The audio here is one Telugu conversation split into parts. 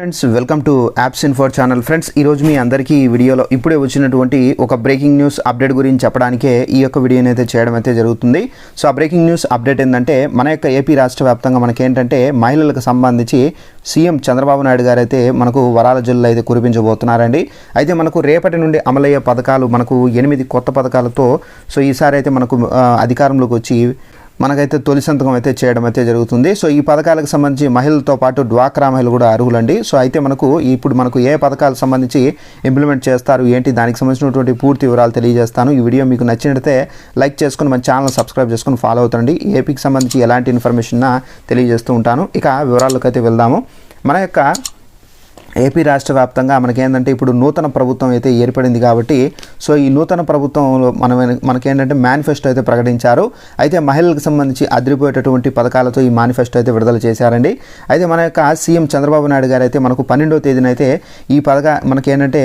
Friends welcome to apps in for channel friends ఈరోజు మీ అందరికీ ఈ వీడియోలో ఇప్పుడే వచ్చినటువంటి ఒక బ్రేకింగ్ న్యూస్ అప్డేట్ గురించి చెప్పడానికే ఈ యొక్క వీడియోని అయితే చేయడం అయితే జరుగుతుంది. సో ఆ బ్రేకింగ్ న్యూస్ అప్డేట్ ఏంటంటే మన యొక్క ఏపీ రాష్ట్ర వ్యాప్తంగా మనకేంటంటే మహిళలకు సంబంధించి సీఎం చంద్రబాబు నాయుడు గారు అయితే మనకు వరాల జిల్లా అయితే కురిపించబోతున్నారండి. అయితే మనకు రేపటి నుండి అమలయ్యే పథకాలు మనకు ఎనిమిది కొత్త పథకాలతో సో ఈసారి అయితే మనకు అధికారంలోకి వచ్చి మనకైతే తొలి సంతకం అయితే చేయడం అయితే జరుగుతుంది. సో ఈ పథకాలకు సంబంధించి మహిళలతో పాటు డ్వాక్రా మహిళలు కూడా అర్హులండి. సో అయితే మనకు ఇప్పుడు మనకు ఏ పథకాలకు సంబంధించి ఇంప్లిమెంట్ చేస్తారు ఏంటి దానికి సంబంధించినటువంటి పూర్తి వివరాలు తెలియజేస్తాను. ఈ వీడియో మీకు నచ్చినట్లయితే లైక్ చేసుకుని మన ఛానల్ సబ్స్క్రైబ్ చేసుకుని ఫాలో అవుతండి. ఏపీకి సంబంధించి ఎలాంటి ఇన్ఫర్మేషన్ తెలియజేస్తూ ఉంటాను. ఇక వివరాలకు అయితే వెళ్దాము. మన యొక్క ఏపీ రాష్ట్ర వ్యాప్తంగా మనకేంటంటే ఇప్పుడు నూతన ప్రభుత్వం అయితే ఏర్పడింది కాబట్టి సో ఈ నూతన ప్రభుత్వంలో మనం మనకేంటంటే మేనిఫెస్టో అయితే ప్రకటించారు. అయితే మహిళలకు సంబంధించి అదిరిపోయేటటువంటి పథకాలతో ఈ మేనిఫెస్టో అయితే విడుదల చేశారండి. అయితే మన యొక్క సీఎం చంద్రబాబు నాయుడు గారు అయితే మనకు పన్నెండో తేదీన అయితే ఈ పథక మనకేంటంటే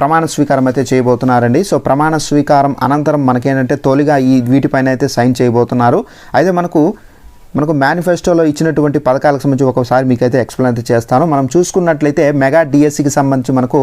ప్రమాణ స్వీకారం అయితే చేయబోతున్నారండి. సో ప్రమాణ స్వీకారం అనంతరం మనకేంటంటే తొలిగా ఈ వీటిపైన అయితే సైన్ చేయబోతున్నారు. అయితే మనకు మనకు మేనిఫెస్టోలో ఇచ్చినటువంటి పథకాలకు సంబంధించి ఒకసారి మీకైతే ఎక్స్ప్లెయిన్ అయితే చేస్తాను. మనం చూసుకున్నట్లయితే మెగా డిఎస్సికి సంబంధించి మనకు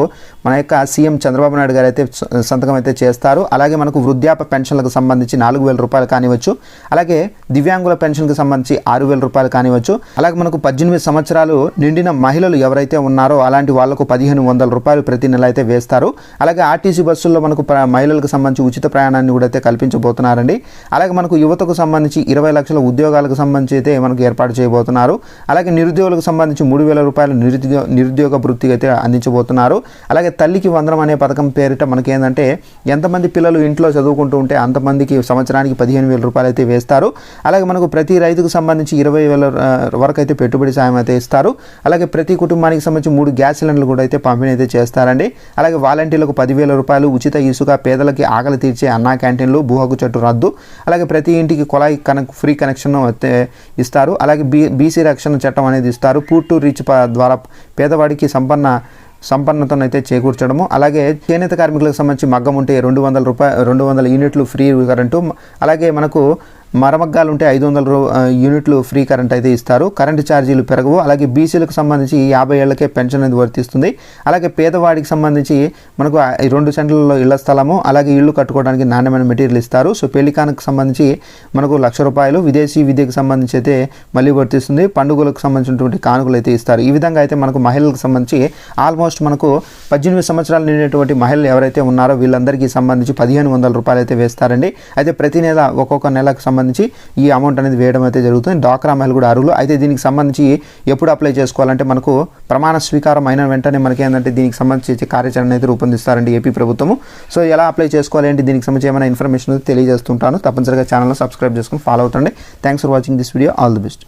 మన యొక్క సీఎం చంద్రబాబు నాయుడు గారు అయితే సంతకం అయితే చేస్తారు. అలాగే మనకు వృద్ధాప్య పెన్షన్లకు సంబంధించి నాలుగు వేల రూపాయలు కానివచ్చు అలాగే దివ్యాంగుల పెన్షన్కి సంబంధించి ఆరు వేల రూపాయలు కానివచ్చు అలాగే మనకు పద్దెనిమిది సంవత్సరాలు నిండిన మహిళలు ఎవరైతే ఉన్నారో అలాంటి వాళ్ళకు పదిహేను వందల రూపాయలు ప్రతి నెల అయితే వేస్తారు. అలాగే ఆర్టీసీ బస్సుల్లో మనకు మహిళలకు సంబంధించి ఉచిత ప్రయాణాన్ని కూడా అయితే కల్పించబోతున్నారండి. అలాగే మనకు యువతకు సంబంధించి ఇరవై లక్షల ఉద్యోగాలకు సంబంధించి అయితే మనకు ఏర్పాటు చేయబోతున్నారు. అలాగే నిరుద్యోగులకు సంబంధించి మూడు వేల రూపాయలు నిరుద్యోగ నిరుద్యోగ వృత్తికి అయితే అందించబోతున్నారు. అలాగే తల్లికి వందనం అనే పథకం పేరిట మనకి ఏంటంటే ఎంతమంది పిల్లలు ఇంట్లో చదువుకుంటూ ఉంటే అంతమందికి సంవత్సరానికి పదిహేను వేల రూపాయలు అయితే వేస్తారు. అలాగే మనకు ప్రతి రైతుకు సంబంధించి ఇరవై వేల వరకు అయితే పెట్టుబడి సాయం అయితే ఇస్తారు. అలాగే ప్రతి కుటుంబానికి సంబంధించి మూడు గ్యాస్ సిలిండర్లు కూడా అయితే పంపిణీ అయితే చేస్తారండి. అలాగే వాలంటీర్లకు పదివేల రూపాయలు ఉచిత ఇసుక పేదలకి ఆకలి తీర్చే అన్నా క్యాంటీన్లు భూ హక్కు చట్టు రద్దు. అలాగే ప్రతి ఇంటికి కుళాయి కనెక్ ఫ్రీ కనెక్షన్ అయితే ఇస్తారు. అలాగే బీ బీసీ రక్షణ చట్టం అనేది ఇస్తారు. పూర్ టు రీచ్ ద్వారా పేదవాడికి సంపన్న సంపన్నతను అయితే చేకూర్చడము. అలాగే చేనేత కార్మికులకు సంబంధించి మగ్గం ఉంటే రెండు వందల రూపాయ రెండు వందల యూనిట్లు ఫ్రీ కరెంటు. అలాగే మనకు మరమగ్గాలు ఉంటే ఐదు వందల యూనిట్లు ఫ్రీ కరెంట్ అయితే ఇస్తారు. కరెంటు ఛార్జీలు పెరగవు. అలాగే బీసీలకు సంబంధించి యాభై ఏళ్ళకే పెన్షన్ అనేది వర్తిస్తుంది. అలాగే పేదవాడికి సంబంధించి మనకు ఈ రెండు సెంట్లలో ఇళ్ళ స్థలము అలాగే ఇల్లు కట్టుకోవడానికి నాణ్యమైన మెటీరియల్ ఇస్తారు. సో పెళ్ళికానికి సంబంధించి మనకు లక్ష రూపాయలు విదేశీ విద్యకు సంబంధించి అయితే మళ్ళీ వర్తిస్తుంది. పండుగలకు సంబంధించినటువంటి కానుకలు అయితే ఇస్తారు. ఈ విధంగా అయితే మనకు మహిళలకు సంబంధించి ఆల్మోస్ట్ మనకు పద్దెనిమిది సంవత్సరాలు నిండినటువంటి మహిళలు ఎవరైతే ఉన్నారో వీళ్ళందరికీ సంబంధించి పదిహేను వందల రూపాయలు అయితే వేస్తారండి. అయితే ప్రతి నెల ఒక్కొక్క నెలకు సంబంధించి ఈ అమౌంట్ అనేది వేయడం అయితే జరుగుతుంది. డాక్రా మహిళ కూడా అర్హులు. అయితే దీనికి సంబంధించి ఎప్పుడు అప్లై చేసుకోవాలంటే మనకు ప్రమాణ స్వీకారం అయిన వెంటనే మనకి ఏంటంటే దీనికి సంబంధించి కార్యాచరణ అయితే రూపొందిస్తారండి ఏపీ ప్రభుత్వము. సో ఎలా అప్లై చేసుకోవాలి ఏంటి? దీనికి సంబంధించి ఏమైనా ఇన్ఫర్మేషన్ తెలియజేస్తుంటాను. తప్పనిసరిగా ఛానల్ సబ్స్క్రైబ్ చేసుకుని follow అవుతండి. Thanks for watching this video all the best